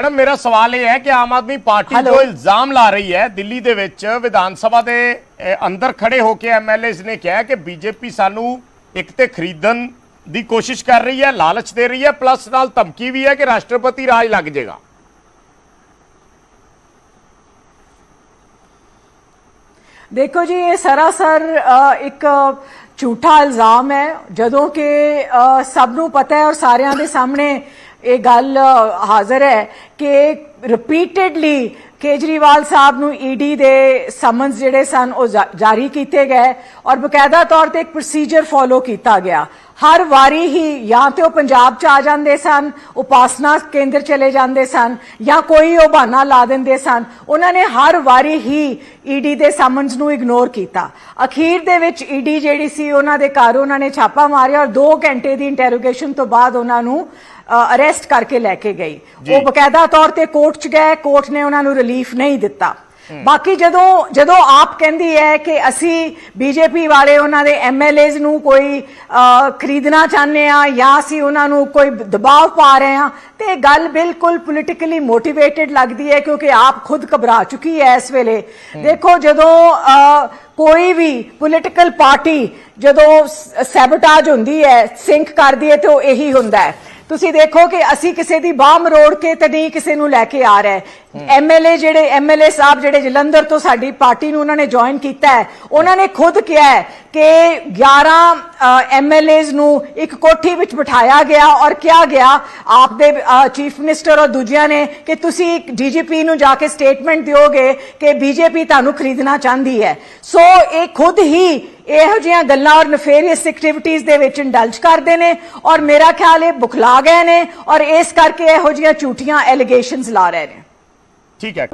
Madam ਮੇਰਾ ਸਵਾਲ ਇਹ ਹੈ ਕਿ ਆਮ ਆਦਮੀ ਪਾਰਟੀ। ਜੋ ਇਲਜ਼ਾਮ ਲਾ ਰਹੀ ਹੈ ਦਿੱਲੀ ਦੇ ਵਿੱਚ ਵਿਧਾਨ ਸਭਾ ਦੇ ਅੰਦਰ ਖੜੇ ਹੋ ਕੇ ਐਮਐਲਏਸ ਨੇ ਕਿਹਾ ਕਿ ਬੀਜੇਪੀ ਸਾਨੂੰ ਇੱਕ ਤੇ ਖਰੀਦਣ ਦੀ ਕੋਸ਼ਿਸ਼ ਕਰ ਰਹੀ ਹੈ ਲਾਲਚ ਦੇ ਰਹੀ ਹੈ ਪਲੱਸ ਨਾਲ ਧਮਕੀ ਵੀ ਹੈ ਕਿ ਰਾਸ਼ਟਰਪਤੀ ਰਾਜ ਲੱਗ ਜਾਏਗਾ ਦੇਖੋ ਜੀ ਇਹ ਸਰਾਸਰ ਇੱਕ ਝੂਠਾ ਇਲਜ਼ਾਮ ਹੈ ਜਦੋਂ ਕਿ ਸਭ ਨੂੰ ਪਤਾ ਹੈ ਔਰ ਸਾਰਿਆਂ ਦੇ ਸਾਹਮਣੇ ਇਹ ਗੱਲ ਹਾਜ਼ਰ ਹੈ ਕਿ ਰਿਪੀਟਿਡਲੀ ਕੇਜਰੀਵਾਲ ਸਾਹਿਬ ਨੂੰ ਈਡੀ ਦੇ ਸਮਨਸ ਜਿਹੜੇ ਸਨ, ਉਹ ਜਾਰੀ ਕੀਤੇ ਗਏ ਔਰ ਬਕਾਇਦਾ ਤੌਰ ਤੇ ਇੱਕ ਪ੍ਰੋਸੀਜਰ ਫੋਲੋ ਕੀਤਾ ਗਿਆ। ਹਰ ਵਾਰੀ ਹੀ ਜਾਂ ਤੇ ਉਹ ਪੰਜਾਬ ਚ ਆ ਜਾਂਦੇ ਸਨ, ਉਪਾਸਨਾ ਕੇਂਦਰ ਚਲੇ ਜਾਂਦੇ ਸਨ ਜਾਂ ਕੋਈ ਉਹ ਬਹਾਨਾ ਲਾ ਦਿੰਦੇ ਸਨ, ਉਹਨਾਂ ਨੇ ਹਰ ਵਾਰੀ ਹੀ ਈਡੀ ਦੇ ਸਮਨਸ ਨੂੰ ਇਗਨੋਰ ਕੀਤਾ। ਅਖੀਰ ਦੇ ਵਿੱਚ ਈਡੀ ਜਿਹੜੀ ਸੀ, ਉਹਨਾਂ ਦੇ ਘਰ ਉਹਨਾਂ ਨੇ ਛਾਪਾ ਮਾਰਿਆ ਔਰ 2 ਘੰਟੇ ਦੀ ਇੰਟਰੋਗੇਸ਼ਨ ਤੋਂ ਬਾਅਦ ਉਹਨਾਂ ਨੂੰ ਅਰੈਸਟ ਕਰਕੇ ਲੈ ਕੇ ਗਈ। ਉਹ ਬਕਾਇਦਾ ਤੌਰ ਤੇ ਕੋਰਟ ਚ ਗਏ ਕੋਰਟ ਨੇ ਉਹਨਾਂ ਨੂੰ ਰਿਲੀਫ ਨਹੀਂ ਦਿੱਤਾ। ਬਾਕੀ ਜਦੋਂ ਜਦੋਂ ਆਪ ਕਹਿੰਦੀ ਹੈ ਕਿ ਅਸੀਂ ਬੀਜੇਪੀ ਵਾਲੇ ਉਹਨਾਂ ਦੇ ਐਮਐਲਏਜ਼ ਨੂੰ ਕੋਈ ਖਰੀਦਣਾ ਚਾਹੁੰਦੇ ਆ ਜਾਂ ਅਸੀਂ ਉਹਨਾਂ ਨੂੰ ਕੋਈ ਦਬਾਅ ਪਾ ਰਹੇ ਆ ਤੇ ਇਹ ਗੱਲ ਬਿਲਕੁਲ ਪੋਲਿਟਿਕਲੀ ਮੋਟੀਵੇਟਿਡ ਲੱਗਦੀ ਹੈ ਕਿਉਂਕਿ ਆਪ ਖੁਦ ਘਬਰਾ ਚੁੱਕੀ ਹੈ ਇਸ ਵੇਲੇ। ਦੇਖੋ ਜਦੋਂ ਕੋਈ ਵੀ ਪੋਲਿਟੀਕਲ ਪਾਰਟੀ ਜਦੋਂ ਸੈਬੋਟਾਜ ਹੁੰਦੀ ਹੈ ਸਿੰਕ ਕਰਦੀ ਹੈ ਤੇ ਉਹ ਇਹੀ ਹੁੰਦਾ ਹੈ। ਤੁਸੀਂ ਦੇਖੋ ਕਿ ਅਸੀਂ ਕਿਸੇ ਦੀ ਬਾਹ ਮਰੋੜ ਕੇ ਤੇ ਨਹੀਂ ਕਿਸੇ ਨੂੰ ਲੈ ਕੇ ਆ ਰਹੇ। ਐਮਐਲਏ ਜਿਹੜੇ ਐਮਐਲਏ ਸਾਹਿਬ ਜਿਹੜੇ ਜਲੰਧਰ ਤੋਂ ਸਾਡੀ ਪਾਰਟੀ ਨੂੰ ਉਹਨਾਂ ਨੇ ਜੁਆਇਨ ਕੀਤਾ ਹੈ, ਉਹਨਾਂ ਨੇ ਖੁਦ ਕਿਹਾ ਹੈ ਕਿ 11 ਐਮਐਲਏਜ਼ ਨੂੰ ਇੱਕ ਕੋਠੀ ਵਿੱਚ ਬਿਠਾਇਆ ਗਿਆ ਔਰ ਕਿਹਾ ਗਿਆ ਆਪ ਦੇ ਚੀਫ ਮਿਨਿਸਟਰ ਔਰ ਦੂਜਿਆਂ ਨੇ ਕਿ ਤੁਸੀਂ ਡੀਜੀਪੀ ਨੂੰ ਜਾ ਕੇ ਸਟੇਟਮੈਂਟ ਦਿਓਗੇ ਕਿ ਬੀਜੇਪੀ ਤੁਹਾਨੂੰ ਖਰੀਦਣਾ ਚਾਹੁੰਦੀ ਹੈ। ਸੋ ਇਹ ਖੁਦ ਹੀ ਇਹੋ ਜਿਹੀਆਂ ਗੱਲਾਂ ਔਰ ਨਫੇਰੀਅਸ ਐਕਟੀਵਿਟੀਜ਼ ਦੇ ਵਿੱਚ ਇੰਡਲਜ ਕਰਦੇ ਨੇ ਔਰ ਮੇਰਾ ਖਿਆਲ ਇਹ ਬੁਖਲਾ ਗਏ ਨੇ ਔਰ ਇਸ ਕਰਕੇ ਇਹੋ ਜਿਹੀਆਂ ਝੂਠੀਆਂ ਐਲੀਗੇਸ਼ਨਸ ਲਾ ਰਹੇ ਨੇ। ਠੀਕ ਹੈ।